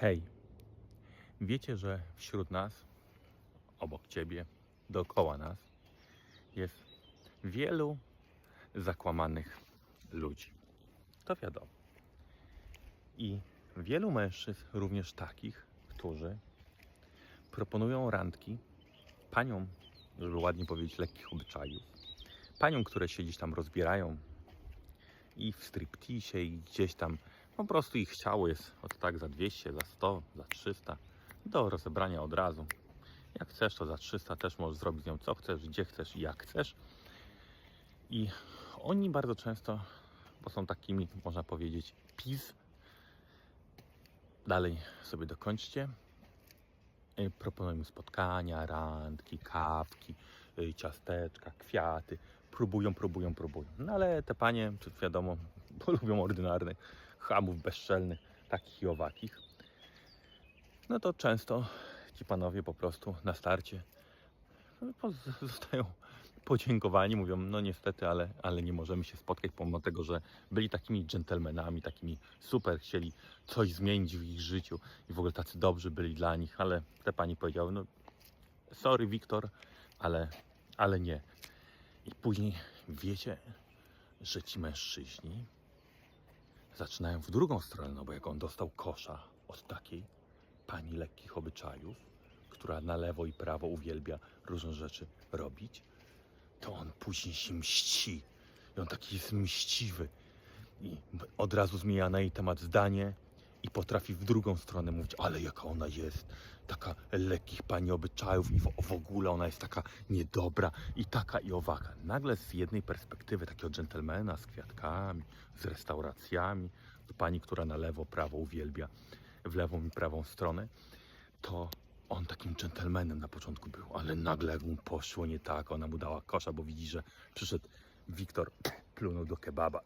Hej, wiecie, że wśród nas, obok ciebie, dookoła nas jest wielu zakłamanych ludzi. To wiadomo. I wielu mężczyzn, również takich, którzy proponują randki paniom, żeby ładnie powiedzieć, lekkich obyczajów. Paniom, które się gdzieś tam rozbierają i w striptease i gdzieś tam po prostu ich ciało jest od tak za 200, za 100, za 300 do rozebrania od razu. Jak chcesz, to za 300 też możesz zrobić z nią co chcesz, gdzie chcesz i jak chcesz. I oni bardzo często, bo są takimi, można powiedzieć, pis. Dalej sobie dokończcie. Y, Proponują spotkania, randki, kawki, y, ciasteczka, kwiaty. Próbują, próbują, próbują. No ale te panie, wiadomo, bo lubią ordynarnych, chamów bezczelnych, takich i owakich. No to często ci panowie po prostu na starcie no, zostają podziękowani, mówią, no niestety, ale, ale nie możemy się spotkać, pomimo tego, że byli takimi dżentelmenami, takimi super, chcieli coś zmienić w ich życiu i w ogóle tacy dobrzy byli dla nich, ale te pani powiedziały, no sorry Wiktor, ale, ale nie. I później wiecie, że ci mężczyźni zaczynają w drugą stronę, no bo jak on dostał kosza od takiej pani lekkich obyczajów, która na lewo i prawo uwielbia różne rzeczy robić, to on później się mści. I on taki jest mściwy. I od razu zmienia na jej temat zdanie i potrafi w drugą stronę mówić, ale jaka ona jest, taka lekkich pani obyczajów i w, w ogóle ona jest taka niedobra i taka i owaka. Nagle z jednej perspektywy takiego dżentelmena z kwiatkami, z restauracjami, to pani, która na lewo, prawo uwielbia w lewą i prawą stronę, to on takim dżentelmenem na początku był, ale nagle jak mu poszło nie tak, ona mu dała kosza, bo widzi, że przyszedł Wiktor, plunął do kebaba,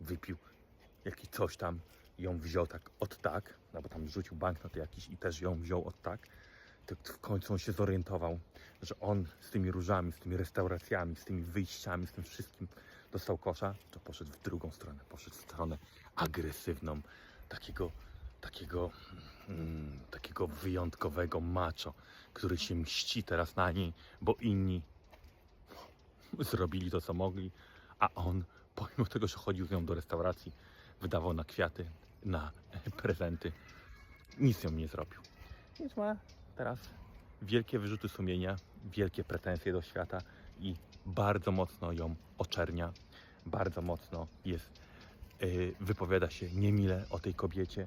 wypił jakiś coś tam, ją wziął tak od tak, no bo tam rzucił banknot jakiś i też ją wziął od tak, to w końcu on się zorientował, że on z tymi różami, z tymi restauracjami, z tymi wyjściami, z tym wszystkim dostał kosza, to poszedł w drugą stronę, poszedł w stronę agresywną, takiego, takiego, mm, takiego wyjątkowego macho, który się mści teraz na niej, bo inni zrobili to, co mogli, a on, pomimo tego, że chodził z nią do restauracji, wydawał na kwiaty, na prezenty, nic ją nie zrobił. Więc ma teraz wielkie wyrzuty sumienia, wielkie pretensje do świata i bardzo mocno ją oczernia, bardzo mocno jest, yy, wypowiada się niemile o tej kobiecie.